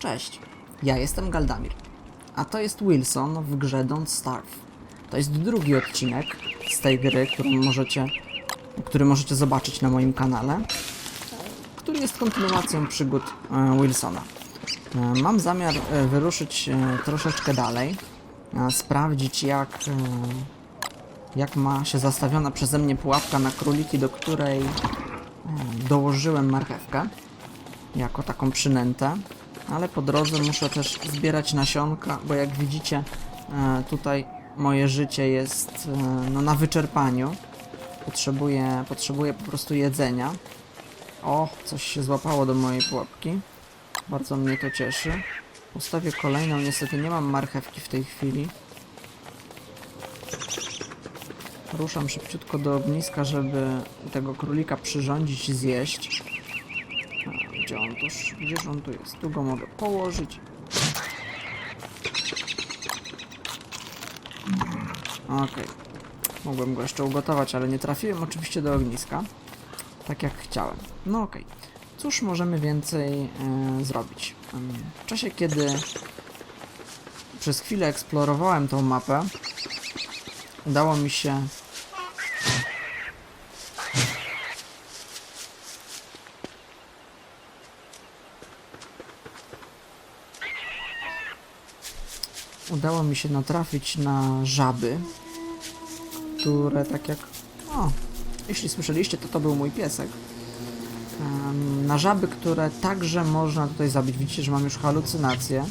Cześć, ja jestem Galdamir, a to jest Wilson w grze Don't Starve. To jest drugi odcinek z tej gry, którą możecie, który możecie zobaczyć na moim kanale, który jest kontynuacją przygód e, Wilsona. E, Mam zamiar e, wyruszyć troszeczkę dalej, sprawdzić jak, jak ma się zastawiona przeze mnie pułapka na króliki, do której dołożyłem marchewkę jako taką przynętę, ale po drodze muszę też zbierać nasionka, bo jak widzicie e, tutaj moje życie jest e, no, na wyczerpaniu. Potrzebuję, potrzebuję po prostu jedzenia. O, coś się złapało do mojej pułapki. Bardzo mnie to cieszy. Ustawię kolejną, niestety nie mam marchewki w tej chwili. Ruszam szybciutko do ogniska, żeby tego królika przyrządzić i zjeść. Gdzie on on tu jest? Tu go mogę położyć. Okej. Mogłem go jeszcze ugotować, ale nie trafiłem oczywiście do ogniska. Tak jak chciałem. No okej. Cóż możemy więcej e, zrobić? W czasie, kiedy przez chwilę eksplorowałem tą mapę, udało mi się udało mi się natrafić na żaby, które tak jak... O, jeśli słyszeliście, to to był mój piesek. Na żaby, które także można tutaj zabić. Widzicie, że mam już halucynacje.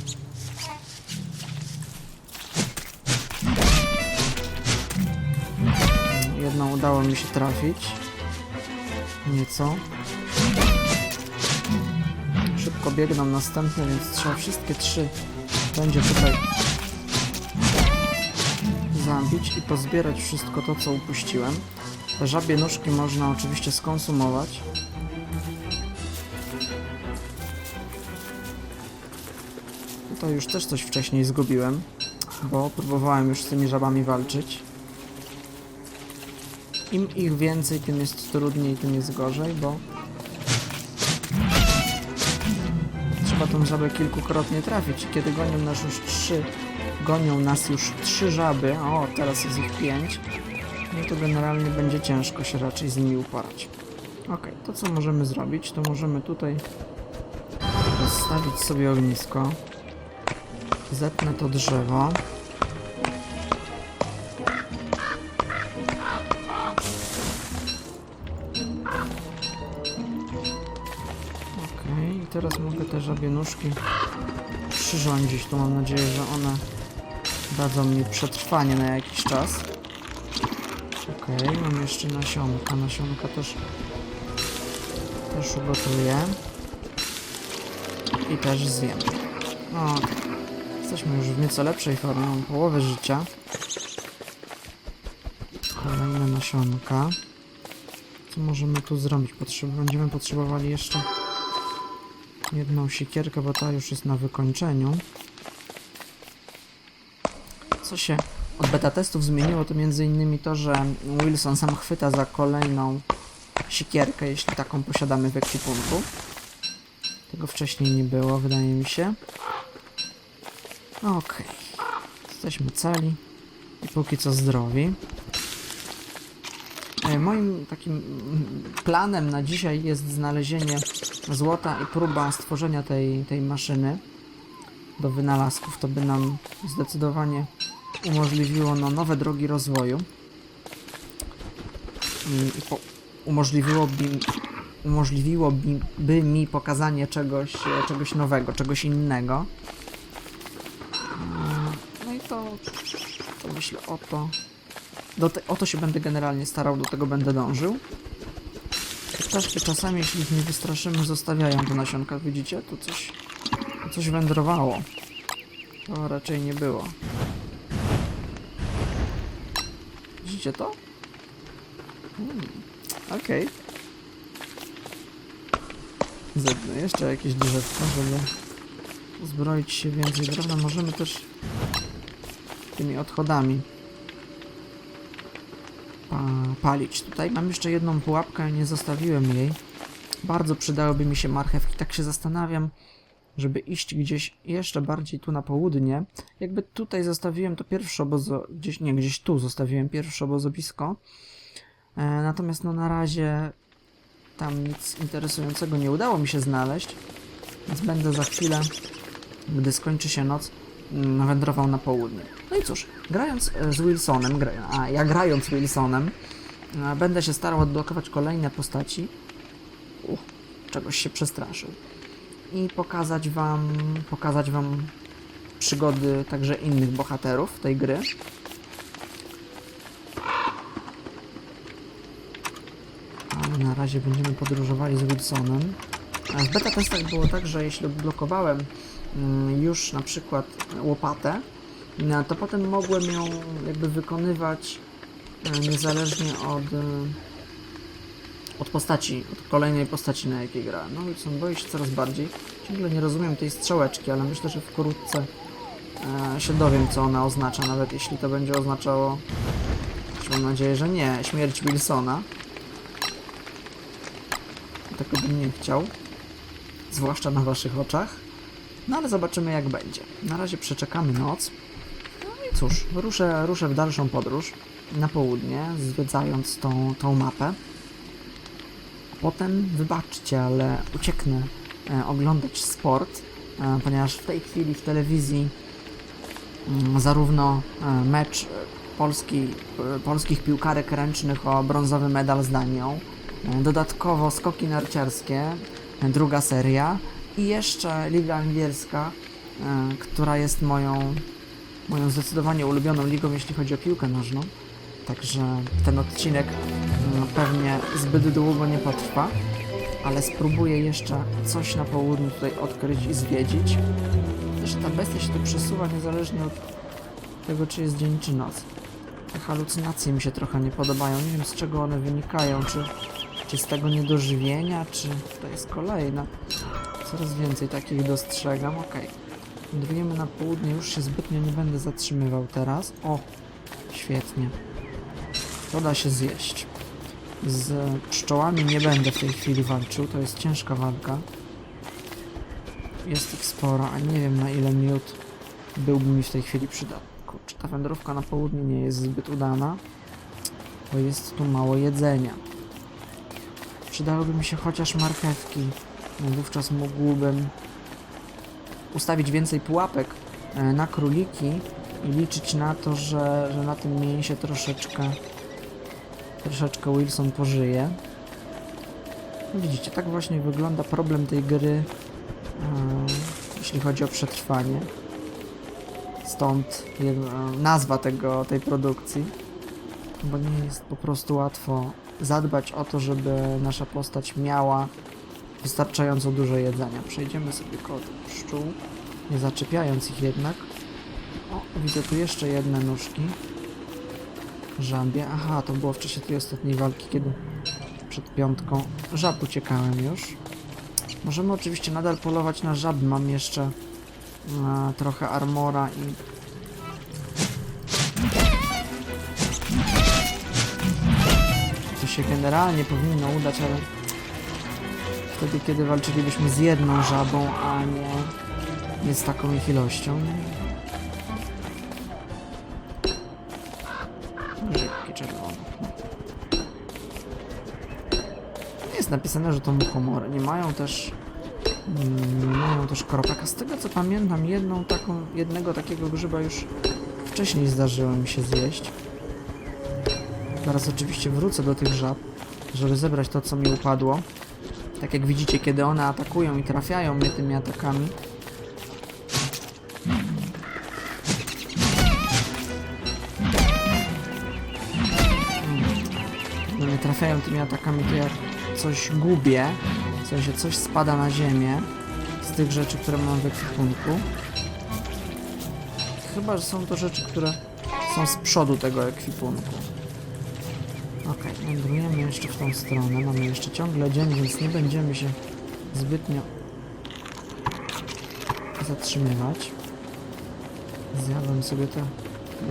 Jedną udało mi się trafić. Nieco. Szybko biegną następne, więc trzeba wszystkie trzy będzie tutaj zabić i pozbierać wszystko to, co upuściłem. Te żabie nóżki można oczywiście skonsumować. To już też coś wcześniej zgubiłem, bo próbowałem już z tymi żabami walczyć. Im ich więcej, tym jest trudniej, tym jest gorzej, bo trzeba tą żabę kilkukrotnie trafić. Kiedy gonią nas już trzy, gonią nas już trzy żaby, o teraz jest ich pięć, no to generalnie będzie ciężko się raczej z nimi uporać. Ok, to co możemy zrobić, to możemy tutaj rozstawić sobie ognisko. Zetnę to drzewo. Okej, i teraz mogę te żabie nóżki przyrządzić. Tu mam nadzieję, że one dadzą mi przetrwanie na jakiś czas. Okej, mam jeszcze nasionka. Nasionka też, też ugotuję. I też zjem. No, jesteśmy już w nieco lepszej formie. Mam połowę życia. Kolejne nasionka. Co możemy tu zrobić? Potrzeb będziemy potrzebowali jeszcze jedną siekierkę, bo ta już jest na wykończeniu. Co się od beta testów zmieniło, to innymi to, że Wilson sam chwyta za kolejną siekierkę, jeśli taką posiadamy w ekwipunku. Tego wcześniej nie było, wydaje mi się. Okej. Jesteśmy cali i póki co zdrowi. E, Moim takim planem na dzisiaj jest znalezienie złota i próba stworzenia tej, tej maszyny do wynalazków. To by nam zdecydowanie umożliwiło no, nowe drogi rozwoju Mm, i po, umożliwiłoby, umożliwiłoby by mi pokazanie czegoś, e, czegoś nowego, czegoś innego. Mm, No i to, to myślę o to. Do te, o to się będę generalnie starał, do tego będę dążył. Ptaszki czasami, jeśli ich nie wystraszymy, zostawiają te nasionka. Widzicie? Tu coś, coś wędrowało. To raczej nie było. Widzicie to? Hmm, Okej. Zetnę jeszcze jakieś drzewko, żeby uzbroić się więcej drewna. Możemy też tymi odchodami pa palić. Tutaj mam jeszcze jedną pułapkę, nie zostawiłem jej. Bardzo przydałyby mi się marchewki. Tak się zastanawiam, żeby iść gdzieś jeszcze bardziej tu na południe. Jakby tutaj zostawiłem to pierwsze obozo... gdzieś, nie, gdzieś tu zostawiłem pierwsze obozowisko. E, natomiast no na razie tam nic interesującego nie udało mi się znaleźć, więc będę za chwilę, gdy skończy się noc, mm, wędrował na południe. No i cóż, grając e, z Wilsonem, gra... a ja grając z Wilsonem, e, będę się starał odblokować kolejne postaci. Uch, czegoś się przestraszył. I pokazać wam, pokazać wam przygody także innych bohaterów tej gry. Ale na razie będziemy podróżowali z Wilsonem. W beta testach było tak, że jeśli odblokowałem mm, już na przykład łopatę, no, to potem mogłem ją jakby wykonywać e, niezależnie od, e, od postaci, od kolejnej postaci, na jakiej gra. No Wilson boi się coraz bardziej. Ciągle nie rozumiem tej strzałeczki, ale myślę, że wkrótce e, się dowiem, co ona oznacza, nawet jeśli to będzie oznaczało, mam nadzieję, że nie, śmierć Wilsona. Tego bym nie chciał. Zwłaszcza na waszych oczach. No ale zobaczymy jak będzie. Na razie przeczekamy noc. No i cóż, ruszę, ruszę w dalszą podróż na południe, zwiedzając tą, tą mapę. Potem, wybaczcie, ale ucieknę e, oglądać sport, e, ponieważ w tej chwili w telewizji mm, zarówno e, mecz Polski, polskich piłkarek ręcznych o brązowy medal z Danią, dodatkowo skoki narciarskie, druga seria i jeszcze Liga Angielska, która jest moją, moją zdecydowanie ulubioną ligą, jeśli chodzi o piłkę nożną. Także ten odcinek pewnie zbyt długo nie potrwa, ale spróbuję jeszcze coś na południu tutaj odkryć i zwiedzić. Że ta bestia się tu przesuwa niezależnie od tego, czy jest dzień czy noc. Te halucynacje mi się trochę nie podobają. Nie wiem z czego one wynikają, czy, czy z tego niedożywienia, czy to jest kolejna. Coraz więcej takich dostrzegam. Okej. Wędrujemy na południe, już się zbytnio nie będę zatrzymywał teraz. O, świetnie. To da się zjeść. Z pszczołami nie będę w tej chwili walczył, to jest ciężka walka. Jest ich sporo, a nie wiem na ile miód byłby mi w tej chwili przydatny. Kurczę, ta wędrówka na południe nie jest zbyt udana, bo jest tu mało jedzenia. Przydałyby mi się chociaż marchewki, no wówczas mógłbym ustawić więcej pułapek e, na króliki i liczyć na to, że, że na tym mięsie troszeczkę troszeczkę Wilson pożyje. No Widzicie, tak właśnie wygląda problem tej gry, e, jeśli chodzi o przetrwanie. Stąd jedna, nazwa tego, tej produkcji, bo nie jest po prostu łatwo zadbać o to, żeby nasza postać miała wystarczająco dużo jedzenia. Przejdziemy sobie koło tych pszczół, nie zaczepiając ich jednak. O, widzę tu jeszcze jedne nóżki. Żabie. Aha, to było w czasie tej ostatniej walki, kiedy przed piątką żab uciekałem już. Możemy oczywiście nadal polować na żaby. Mam jeszcze e, trochę armora i... To się generalnie powinno udać, ale wtedy, kiedy walczylibyśmy z jedną żabą, a nie, nie z taką ich ilością. Jest napisane, że to muchomory. Nie mają też... mm, Nie mają też kropek. A z tego co pamiętam, jedną taką, jednego takiego grzyba już wcześniej zdarzyło mi się zjeść. Teraz oczywiście wrócę do tych żab, żeby zebrać to, co mi upadło. Tak jak widzicie, kiedy one atakują i trafiają mnie tymi atakami, mnie trafiają tymi atakami, to ja coś gubię, w sensie coś spada na ziemię z tych rzeczy, które mam w ekwipunku. Chyba, że są to rzeczy, które są z przodu tego ekwipunku. Okej, wędrujemy jeszcze w tą stronę. Mamy jeszcze ciągle dzień, więc nie będziemy się zbytnio zatrzymywać. Zjadłem sobie te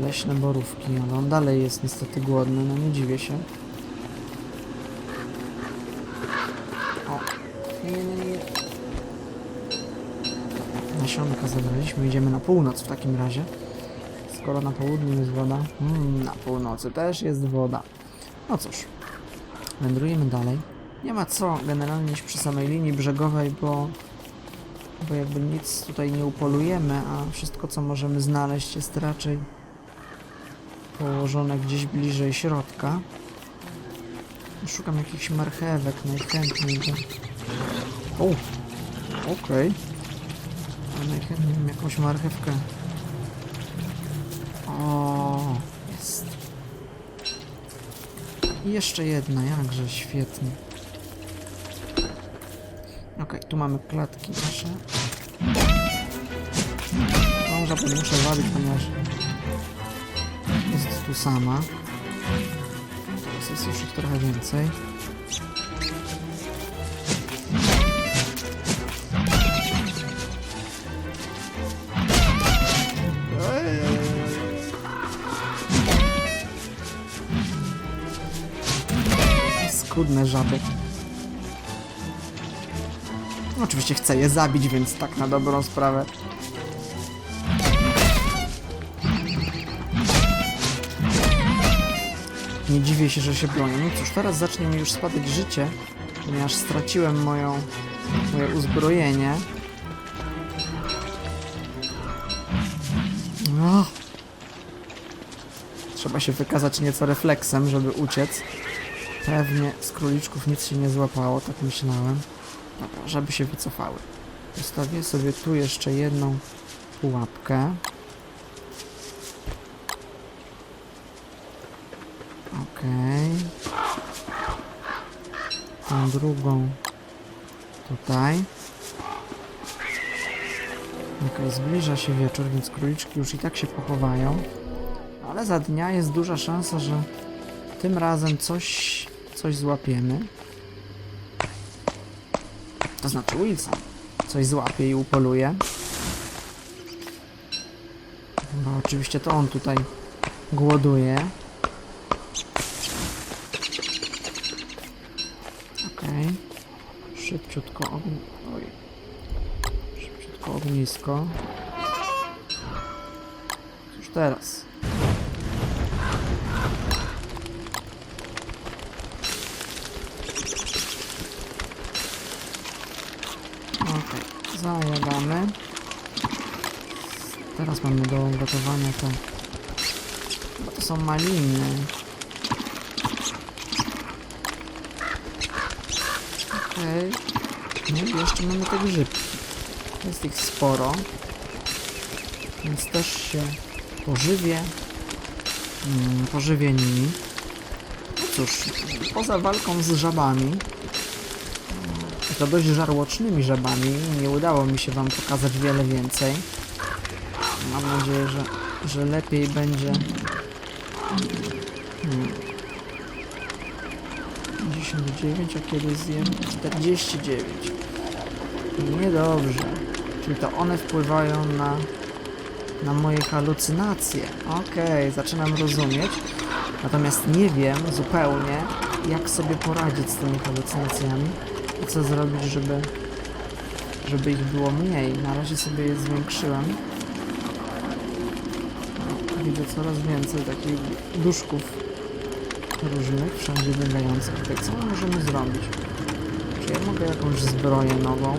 leśne borówki, ale on dalej jest niestety głodny, no nie dziwię się. Nasionka zabraliśmy. Idziemy na północ w takim razie. Skoro na południu jest woda, mm, na północy też jest woda. No cóż, wędrujemy dalej. Nie ma co generalnie iść przy samej linii brzegowej, bo, bo jakby nic tutaj nie upolujemy, a wszystko co możemy znaleźć jest raczej położone gdzieś bliżej środka. Szukam jakichś marchewek najchętniej. O! Okej. Ale bym jakąś marchewkę. O, jest. I jeszcze jedna, jakże świetnie. Okej, tu mamy klatki nasze. Żabę muszę zabić, ponieważ jest tu sama. Teraz jest już trochę więcej. Skudne żaby. Oczywiście chcę je zabić, więc tak na dobrą sprawę. Nie dziwię się, że się bronię. No cóż, teraz zacznie mi już spadać życie, ponieważ straciłem moją, moje uzbrojenie. No. Trzeba się wykazać nieco refleksem, żeby uciec. Pewnie z króliczków nic się nie złapało, tak myślałem. Dobra, żeby się wycofały. Ustawię sobie tu jeszcze jedną pułapkę. Okej. Tą drugą tutaj. Okej, zbliża się wieczór, więc króliczki już i tak się pochowają. Ale za dnia jest duża szansa, że tym razem coś, coś złapiemy. To znaczy Wilson coś złapie i upoluje. Bo oczywiście to on tutaj głoduje. Okej. Szybciutko ogn... Oj. Szybciutko ognisko. Cóż teraz? Okej, zajadamy. Teraz mamy do gotowania to... Bo to są maliny. Okej. No i jeszcze mamy te grzybki. Jest ich sporo. Więc też się pożywię. Mm, pożywię nimi. No cóż, poza walką z żabami, to dość żarłocznymi żabami, nie udało mi się wam pokazać wiele więcej. Mam nadzieję, że, że lepiej będzie. Hmm. 59, a kiedy zjem 49. Niedobrze. Czyli to one wpływają na, na moje halucynacje. Okej, zaczynam rozumieć. Natomiast nie wiem zupełnie, jak sobie poradzić z tymi halucynacjami i co zrobić, żeby, żeby ich było mniej. Na razie sobie je zwiększyłem. Widzę coraz więcej takich duszków różnych, wszędzie biegających. Tutaj co my możemy zrobić? Czy ja mogę jakąś zbroję nową?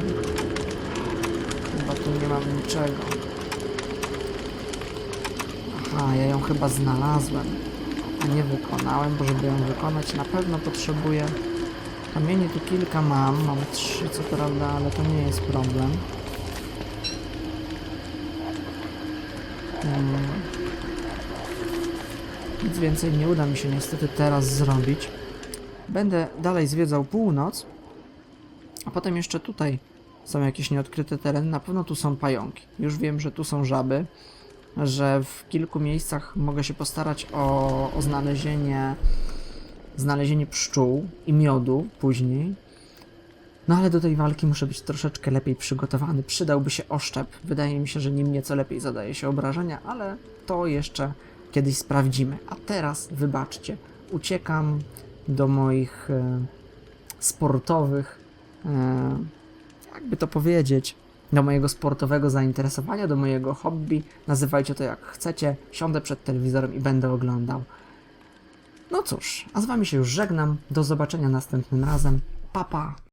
Chyba tu nie mam niczego. Aha, ja ją chyba znalazłem, a nie wykonałem, bo żeby ją wykonać na pewno potrzebuję... Kamieni tu kilka mam, mam trzy co prawda, ale to nie jest problem. Hmm. Nic więcej nie uda mi się niestety teraz zrobić. Będę dalej zwiedzał północ, a potem jeszcze tutaj są jakieś nieodkryte tereny. Na pewno tu są pająki. Już wiem, że tu są żaby, że w kilku miejscach mogę się postarać o, o znalezienie, znalezienie pszczół i miodu później. No ale do tej walki muszę być troszeczkę lepiej przygotowany. Przydałby się oszczep. Wydaje mi się, że nim nieco lepiej zadaje się obrażenia, ale to jeszcze kiedyś sprawdzimy. A teraz, wybaczcie, uciekam do moich e, sportowych, e, jakby to powiedzieć, do mojego sportowego zainteresowania, do mojego hobby. Nazywajcie to jak chcecie. Siądę przed telewizorem i będę oglądał. No cóż, a z wami się już żegnam. Do zobaczenia następnym razem. Pa pa!